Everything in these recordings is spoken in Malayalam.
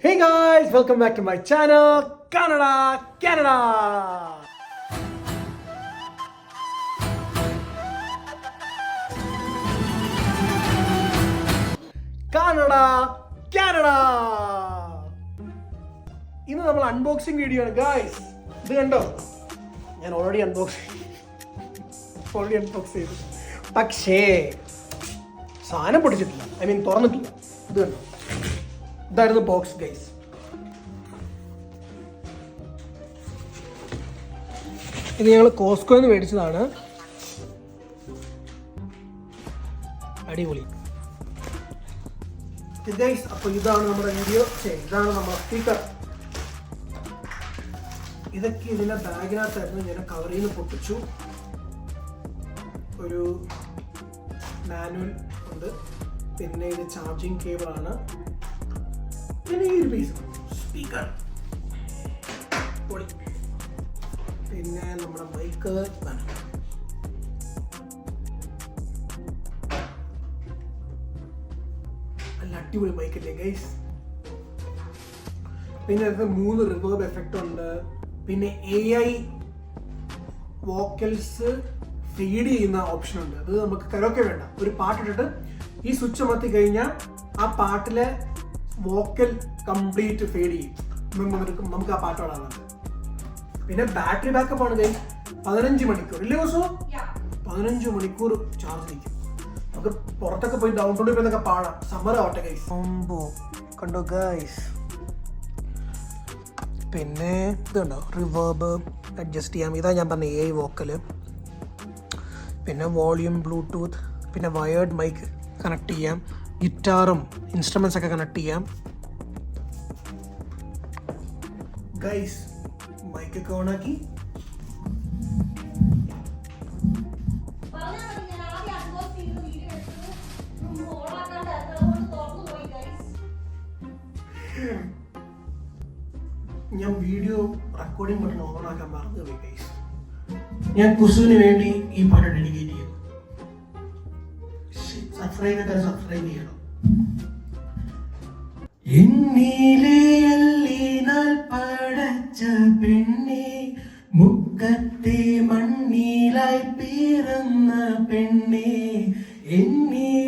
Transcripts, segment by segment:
Hey guys, welcome back to my channel, Canada, Canada. Canada Canada ഇന്ന് നമ്മൾ അൺബോക്സിംഗ് വീഡിയോ ആണ് ഗായ്സ് ഇത് കണ്ടോ? ഞാൻ ഓൾറെഡി അൺബോക്സ് ഓൾറെഡി അൺബോക്സ് ചെയ്തു. പക്ഷേ സാധനം പൊട്ടിച്ചിട്ടില്ല. ഐ മീൻ തുറന്നിട്ടില്ല. ഇത് കണ്ടോ? ഇതായിരുന്നു ബോക്സ് ഗൈസ് ഇത് ഞങ്ങൾ കോസ്കോയിൽ നിന്ന് മേടിച്ചതാണ്. അടിപൊളി. ഗൈസ് അപ്പോൾ ഇതാണ് നമ്മുടെ വീഡിയോ ഇതാണ് നമ്മുടെ സ്പീക്കർ ഇതൊക്കെ ഇതിന്റെ ബാഗിനകത്തായിരുന്നു. ഞാൻ കവറിൽ നിന്ന് പൊട്ടിച്ചു. ഒരു മാനുവൽ ഉണ്ട്. പിന്നെ ഇത് ചാർജിങ് കേബിൾ ആണ്. പിന്നെ ഈ ഒരു പീസ് സ്പീക്കർ പൊളി. പിന്നെ നമ്മുടെ ബൈക്ക് നല്ല അടിപൊളി ബൈക്കല്ലേ ഗൈസ് പിന്നെ അതിന് മൂന്ന് റിവേർബ് എഫക്റ്റ് ഉണ്ട്. പിന്നെ എ ഐ വോക്കൽസ് ഫീഡ് ചെയ്യുന്ന ഓപ്ഷൻ ഉണ്ട്. അത് നമുക്ക് കരോക്കെ വേണ്ട. ഒരു പാട്ടിട്ടിട്ട് ഈ സ്വിച്ച് അമർത്തി കഴിഞ്ഞാൽ ആ പാട്ടിലെ വോക്കൽ കംപ്ലീറ്റ് ഫെയ്ഡ് ചെയ്യും. നമുക്ക് നമുക്ക് ആ പാട്ട് പാടാനുള്ളത് പിന്നെ ബാറ്ററി ബാക്കപ്പ് ആണ് കൈ പതിനഞ്ച് മണിക്കൂർ. ഇല്ലേ ദിവസവും പതിനഞ്ച് മണിക്കൂർ ചാർജ് നിൽക്കും. നമുക്ക് പുറത്തൊക്കെ പോയി ഡൗൺലോഡ് പോയി പാടാം. സമ്മർ ആവട്ടെ ഗൈസ് കണ്ടോ ഗൈസ് പിന്നെ ഇതുണ്ടോ? റിവേർബ് അഡ്ജസ്റ്റ് ചെയ്യാം. ഇതാ ഞാൻ പറഞ്ഞ എ വോക്കൽ പിന്നെ വോളിയം ബ്ലൂടൂത്ത് പിന്നെ വയേർഡ് മൈക്ക് കണക്ട് ചെയ്യാം. ഗിറ്റാറും ഇൻസ്ട്രുമെന്റ്സ് ഒക്കെ കണക്ട് ചെയ്യാം. ഗൈസ് മൈക്കൊക്കെ ഓണാക്കി ഞാൻ വീഡിയോ റെക്കോർഡിംഗ് ബട്ടൺ ഓണാക്കാൻ മറന്നു പോയി ഗൈസ് ഞാൻ കുസുവിന് വേണ്ടി ഈ പാട്ട് ഡെഡിക്കേറ്റ് ചെയ്തു. സബ്സ്ക്രൈബ് ചെയ്താൽ സബ്സ്ക്രൈബ് ചെയ്യണം. എന്നിലെ അല്ലിനാൽ പടച്ച പെണ്ണെ മുക്കത്തെ മണ്ണിലായി പിറന്ന പെണ്ണെ എന്നിലെ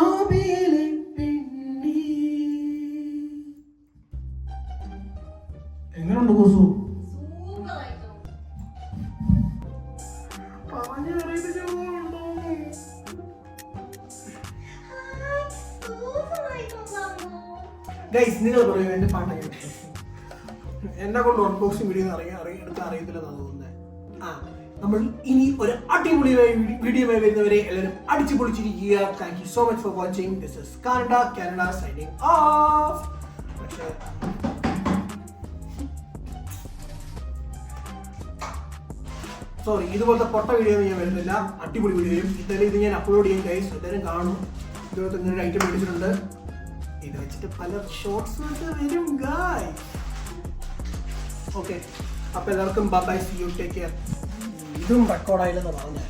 ഗൈസ് നിങ്ങൾ പറയൂ എന്റെ പാട്ട് എന്നെ കൊണ്ട് അൺബോക്സിംഗ് വീഡിയോ അറിയാൻ അറിയാൻ എടുക്കാൻ അറിയത്തില്ലെന്നാണ് തോന്നുന്നത് ആ നമ്മൾ ഇനി ഒരു അടിപൊളി വീഡിയോ വരുന്നവരെ എല്ലാവരും അടിച്ചു പൊളിച്ചിരിക്കുക thank you so much for watching this is Canada Canada signing off sorry ഇതുപോലത്തെ പൊട്ട വീഡിയോ ഞാൻ വരുന്നില്ല. അടിപൊളി വീഡിയോയും ഇതെല്ലാം ഇത് ഞാൻ അപ്ലോഡ് ചെയ്യും ഗൈസ് എല്ലാവരും കാണും. ഇതുപോലത്തെ ഇങ്ങനെ ഒരു ഐറ്റം മേടിച്ചിട്ടുണ്ട്. ഇത് വെച്ചിട്ട് പല ഷോർട്സ് വരും ഓക്കെ അപ്പൊ എല്ലാവർക്കും bye see you take care ഇതും റെക്കോർഡായില്ലെന്ന് പറഞ്ഞാൽ